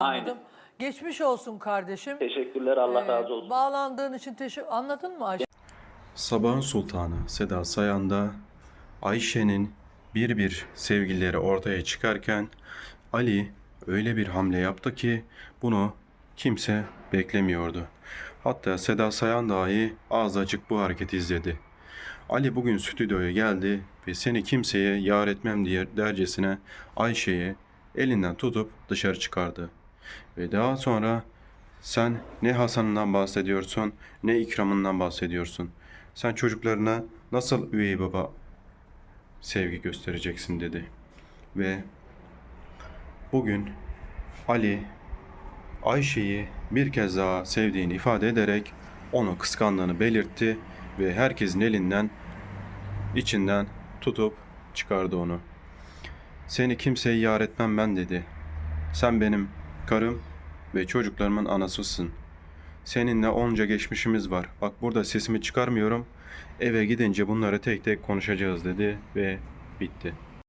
Aynen. Geçmiş olsun kardeşim. Teşekkürler Allah Ee, razı olsun. Bağlandığın için teşekkür... Anladın mı Ayşe? Sabahın sultanı Seda Sayan'da Ayşe'nin bir bir sevgilileri ortaya çıkarken Ali öyle bir hamle yaptı ki bunu kimse beklemiyordu. Hatta Seda Sayan dahi ağzı açık bu hareketi izledi. Ali bugün stüdyoya geldi ve seni kimseye yar etmem diye dercesine Ayşe'yi elinden tutup dışarı çıkardı. Ve daha sonra sen ne Hasan'ından bahsediyorsun ne ikramından bahsediyorsun. Sen çocuklarına nasıl üvey baba sevgi göstereceksin dedi. Ve bugün Ali Ayşe'yi bir kez daha sevdiğini ifade ederek onu kıskandığını belirtti ve herkesin elinden içinden tutup çıkardı onu. Seni kimseye yar etmem ben dedi. Sen benim karım ve çocuklarımın anasısın. Seninle onca geçmişimiz var. Bak burada sesimi çıkarmıyorum. Eve gidince bunları tek tek konuşacağız dedi ve bitti.